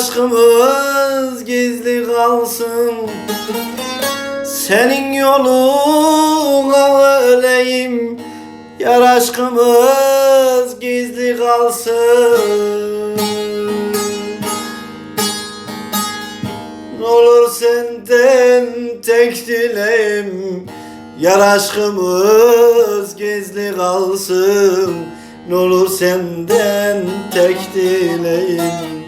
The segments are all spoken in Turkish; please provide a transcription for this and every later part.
aşkımız gizli kalsın. Senin yoluna öleyim Yar aşkımız gizli kalsın. Ne olur senden tek dileğim Yar aşkımız gizli kalsın. Ne olur senden tek dileğim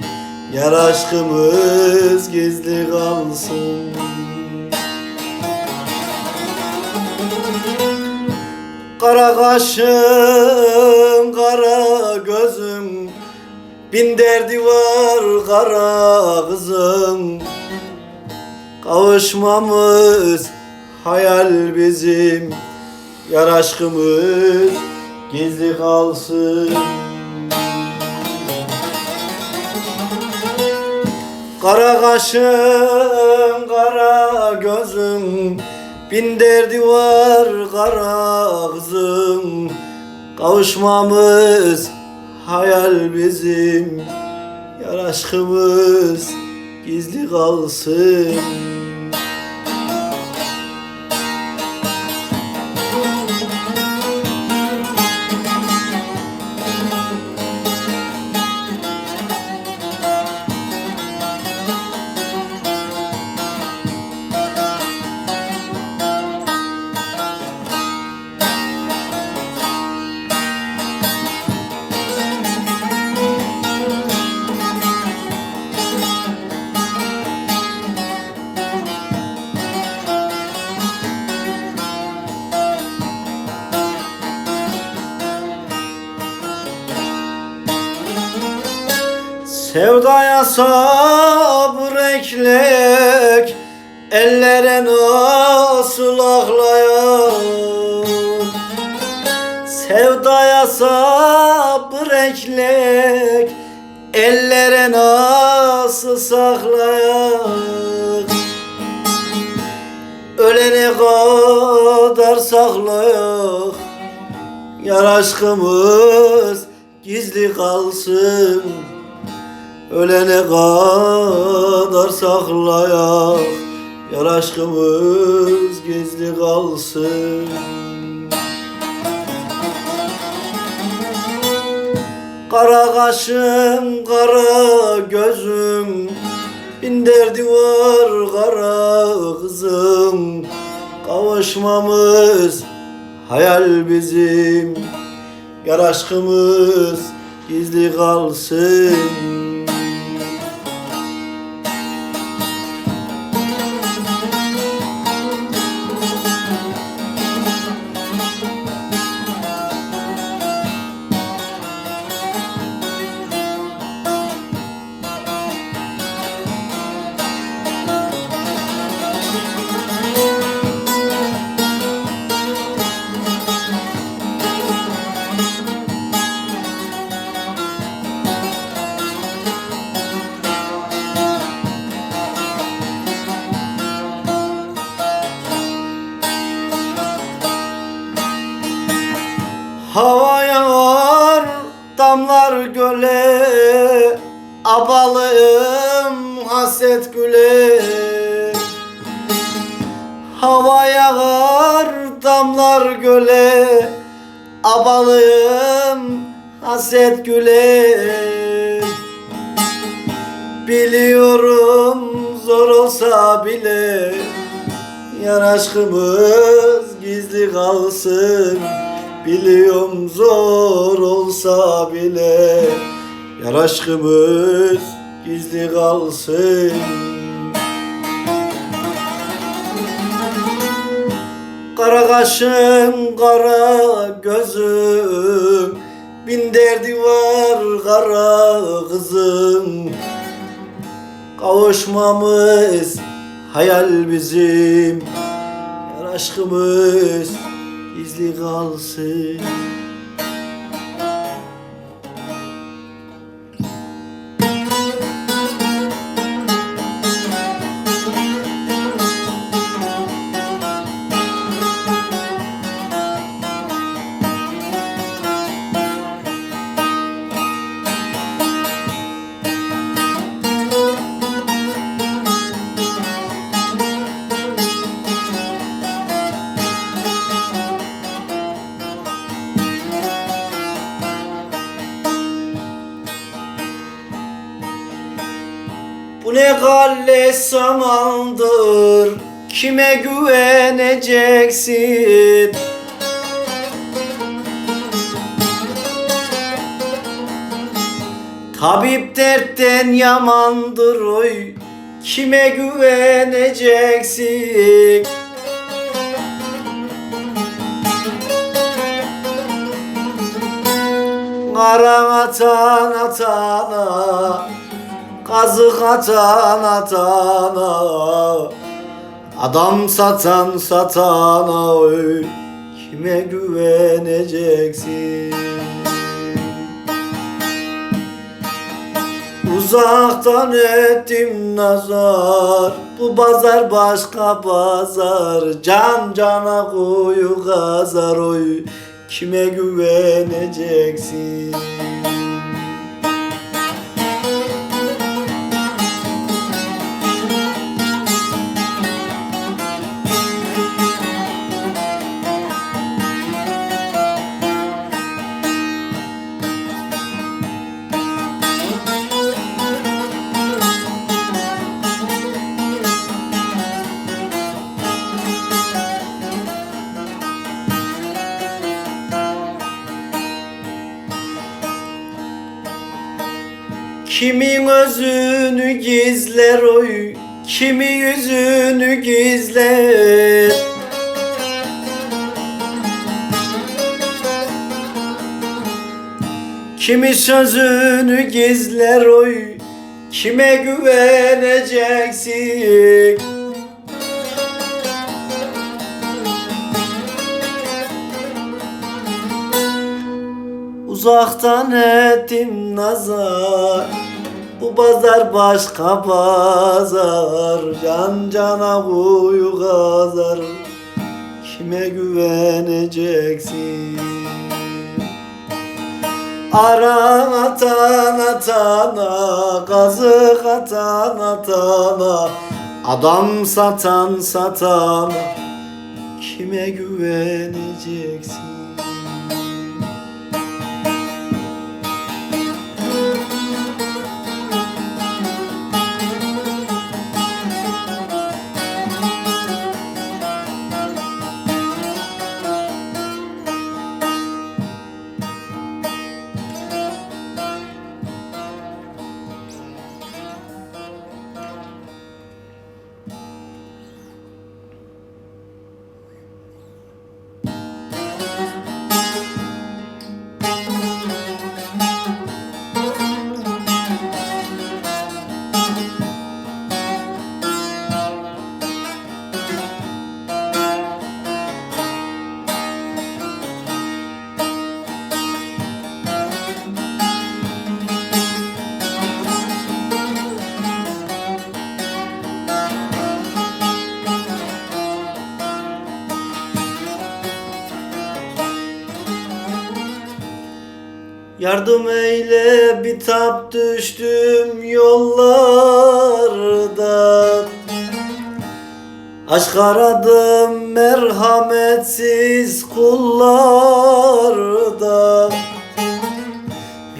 Yar aşkımız gizli kalsın. Kara kaşım, kara gözüm. Bin derdi var kara kızım. Kavuşmamız hayal bizim. Yar aşkımız gizli kalsın Kara kaşım, kara gözüm Bin derdi var kara kızım Kavuşmamız hayal bizim Yar aşkımız gizli kalsın Sevdaya sabır eklek Ellere nasıl ağlayan. Sevdaya sabır eklek Ellere nasıl saklayak Ölene kadar saklayak Yar aşkımız gizli kalsın Ölene kadar saklayak Yar aşkımız gizli kalsın. Kara kaşım, kara gözüm Bin derdi var kara kızım Kavuşmamız hayal bizim Yar aşkımız gizli kalsın Abalım haset güle Havaya var damlar göle Abalım haset güle Biliyorum zor olsa bile Yar aşkımız gizli kalsın. Biliyorum zor olsa bile Yar aşkımız gizli kalsın. Kara kaşım, kara gözüm. Bin derdi var kara kızım. Kavuşmamız hayal bizim. Yar aşkımız gizli kalsın Bu ne galle samandır Kime güveneceksin? Tabip dertten yamandır oy. Kime güveneceksin? Karan atan atana Kazık atan atana Adam satan satana Kime güveneceksin? Uzaktan ettim nazar Bu pazar başka pazar Can cana koyu kazar oy Kime güveneceksin Kimin özünü gizler oy Kimi yüzünü gizler? Kimi sözünü gizler oy Kime güveneceksin Uzaktan ettim nazar. Bu pazar başka pazar Can cana kuyu kazar. Kime güveneceksin? Aran atan atana Kazık atan atana. Adam satan satana Kime güveneceksin Yardım eyle bitap düştüm yollardan. Aşk aradım merhametsiz kullarda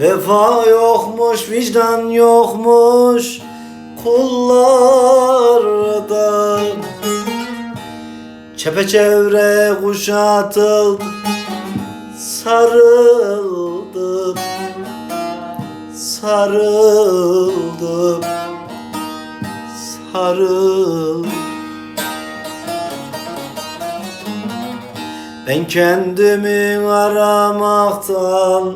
Vefa yokmuş vicdan yokmuş kullarda Çepeçevre kuşatıldım sarıldım sarıldım sarıldım. Ben kendimi aramaktan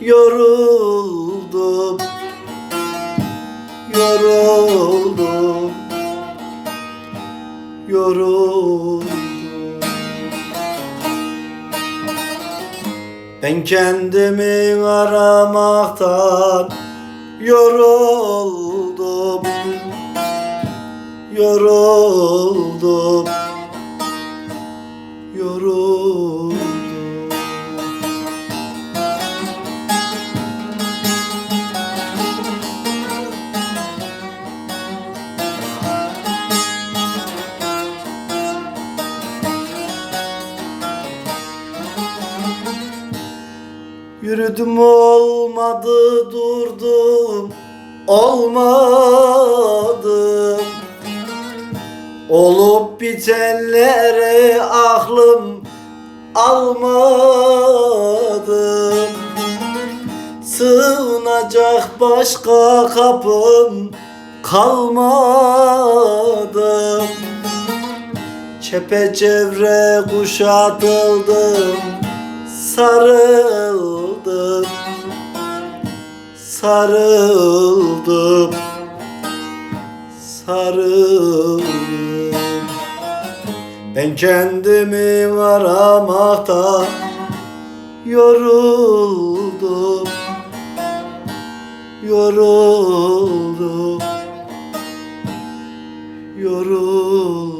yoruldum yoruldum yoruldum Ben kendimi aramaktan yoruldum Yoruldum Yürüdüm olmadı durdum olmadım. Olup bitenlere aklım almadım. Sığınacak başka kapım kalmadı Çepeçevre kuşatıldım Sarıldım sarıldım sarıldım. Ben kendimi varamakta yoruldum yoruldum yoruldum.